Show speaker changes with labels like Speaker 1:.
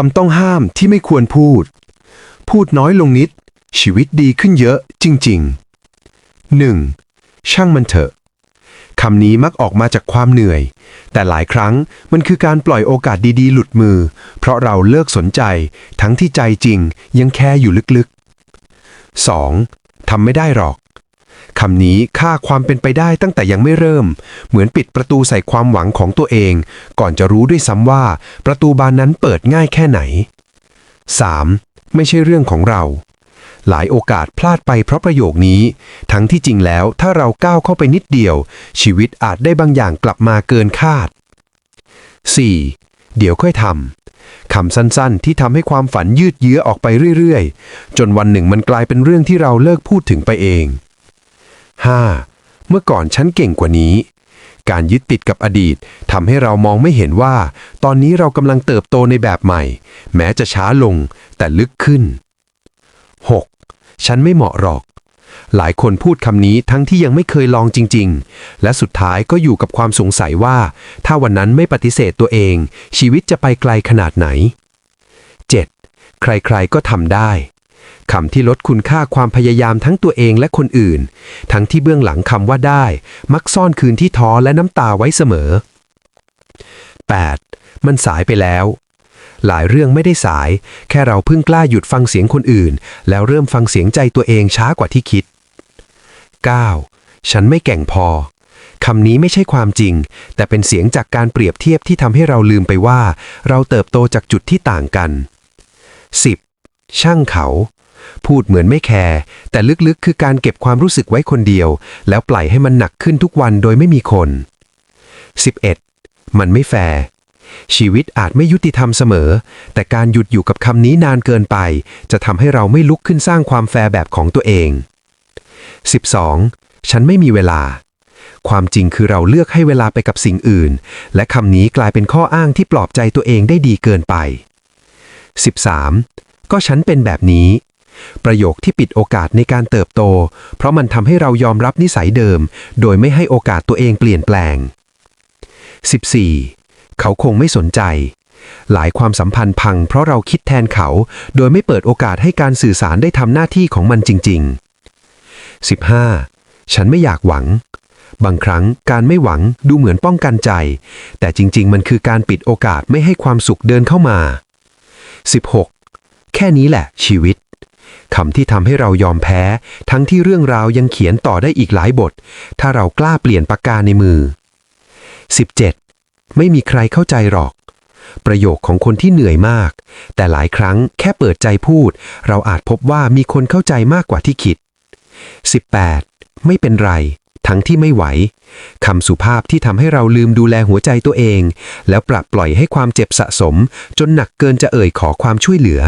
Speaker 1: คำต้องห้ามที่ไม่ควรพูด พูดน้อยลงนิด ชีวิตดีขึ้นเยอะจริง ๆ 1. ช่างมันเถอะคำนี้มักออกมาจากความเหนื่อย แต่หลายครั้งมันคือการปล่อยโอกาสดีๆ หลุดมือ เพราะเราเลิกสนใจ ทั้งที่ใจจริงยังแค่อยู่ลึกๆ 2. ทำไม่ได้หรอก คำนี้ฆ่าความเป็นไปได้ตั้งแต่ยังไม่เริ่ม เหมือนปิดประตูใส่ความหวังของตัวเอง ก่อนจะรู้ด้วยซ้ำว่า ประตูบานนั้นเปิดง่ายแค่ไหน 3. ไม่ใช่เรื่องของเรา หลายโอกาสพลาดไปเพราะประโยคนี้ ทั้งที่จริงแล้วถ้าเราก้าวเข้าไปนิดเดียว ชีวิตอาจได้บางอย่างกลับมาเกินคาด 4. เดี๋ยวค่อยทำคำสั้นๆ ที่ทำให้ความฝันยืดเยื้อออกไปเรื่อยๆ จนวันหนึ่งมันกลายเป็นเรื่องที่เราเลิกพูดถึงไปเอง 5. เมื่อก่อนฉันเก่งกว่านี้ การยึดติดกับอดีตทำให้เรามองไม่เห็นว่า ตอนนี้เรากำลังเติบโตในแบบใหม่ แม้จะช้าลงแต่ลึกขึ้น 6. ฉันไม่เหมาะหรอก หลายคนพูดคำนี้ทั้งที่ยังไม่เคยลองจริง ๆ และสุดท้ายก็อยู่กับความสงสัยว่า ถ้าวันนั้นไม่ปฏิเสธตัวเอง ชีวิตจะไปไกลขนาดไหน 7. ใครๆก็ทำได้ คำที่ลดคุณค่าความพยายามทั้งตัวเองและคนอื่น ทั้งที่เบื้องหลังคำว่าได้ มักซ่อนคืนที่ท้อและน้ำตาไว้เสมอ 8. มันสายไปแล้ว หลายเรื่องไม่ได้สาย แค่เราเพิ่งกล้าหยุดฟังเสียงคนอื่น แล้วเริ่มฟังเสียงใจตัวเองช้ากว่าที่คิด 9. ฉันไม่แก่งพอคำนี้ไม่ใช่ความจริง แต่เป็นเสียงจากการเปรียบเทียบที่ทำให้เราลืมไปว่า เราเติบโตจากจุดที่ต่างกัน 10. ช่างเขา พูดเหมือนไม่แคร์แต่ลึกๆคือการเก็บความรู้สึกไว้คนเดียว แล้วปล่อยให้มันหนักขึ้นทุกวันโดยไม่มีคน 11. มันไม่แฟร์ชีวิตอาจไม่ยุติธรรมเสมอ แต่การหยุดอยู่กับคำนี้นานเกินไป จะทำให้เราไม่ลุกขึ้นสร้างความแฟร์แบบของตัวเอง 12. ฉันไม่มีเวลา ความจริงคือเราเลือกให้เวลาไปกับสิ่งอื่น และคำนี้กลายเป็นข้ออ้างที่ปลอบใจตัวเองได้ดีเกินไป 13. ก็ฉันเป็นแบบนี้ ประโยคที่ปิดโอกาสในการเติบโต เพราะมันทำให้เรายอมรับนิสัยเดิม โดยไม่ให้โอกาสตัวเองเปลี่ยนแปลง 14. เขาคงไม่สนใจ หลายความสัมพันธ์พังเพราะเราคิดแทนเขา โดยไม่เปิดโอกาสให้การสื่อสารได้ทำหน้าที่ของมันจริง ๆ 15. ฉันไม่อยากหวังบางครั้งการไม่หวังดูเหมือนป้องกันใจ แต่จริง ๆ มันคือการปิดโอกาสไม่ให้ความสุขเดินเข้ามา 16. แค่นี้แหละ ชีวิตคำที่ทำให้เรายอมแพ้ ทั้งที่เรื่องราวยังเขียนต่อได้อีกหลายบท ถ้าเรากล้าเปลี่ยนปากกาในมือ 17. ไม่มีใครเข้าใจหรอก ประโยคของคนที่เหนื่อยมาก แต่หลายครั้งแค่เปิดใจพูด เราอาจพบว่ามีคนเข้าใจมากกว่าที่คิด 18. ไม่เป็นไร ทั้งที่ไม่ไหวคำสุภาพที่ทำให้เราลืมดูแลหัวใจตัวเอง แล้วปรับปล่อยให้ความเจ็บสะสม จนหนักเกินจะเอ่ยขอความช่วยเหลือ